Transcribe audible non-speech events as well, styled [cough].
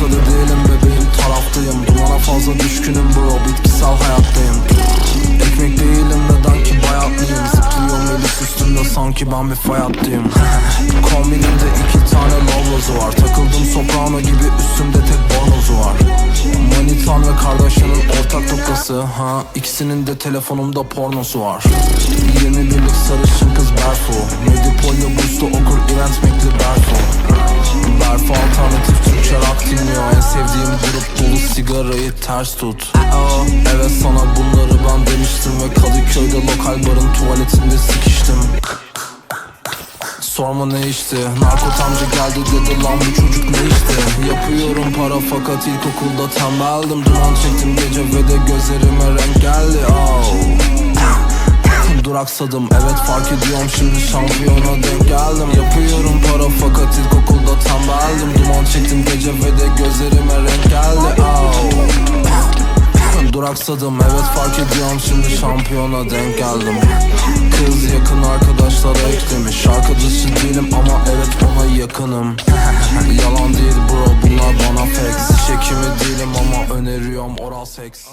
Ortada değilim bebeğim taraftayım Dumana fazla düşkünüm bro bitkisel hayattayım Ekmek değilim neden ki bayatlıyım Zıplıyorum elis üstümde sanki ben bir fay hattıyım Kombinimde iki tane lovlozu var soprano gibi üstümde tek bornozu var. Manitan ve kardeşinin ortak noktası ha? İkisinin de telefonumda pornosu var. 21'lik sarışın kız Berfo Medipol'le burslu okur event mekli Berfo Berfo alternatif Türkçe rock dinliyor. En sevdiğim grup dolu sigarayı ters tut. Evet sana bunları ben demiştim Ve Kadıköy'de lokal barın tuvaletinde sikiştim Sorma ne işte Narkot amca geldi dedi lan bu çocuk ne işte? Yapıyorum para fakat ilkokulda tembeldim. Duman çektim gece ve de gözlerime renk geldi. Oh. Duraksadım evet fark ediyorum. Şimdi şampiyona denk geldim. Yapıyorum para fakat ilkokulda tembeldim. Duman çektim gece ve de gözlerime renk geldi. Oh. Duraksadım evet fark ediyorum. Şimdi şampiyona denk geldim Kız yakın arkadaşlara eklemiş Arkadaşı değilim ama evet ona yakınım. [laughs] Yalan değil bro bunlar bana fake Çekimi değilim ama öneriyorum oral seks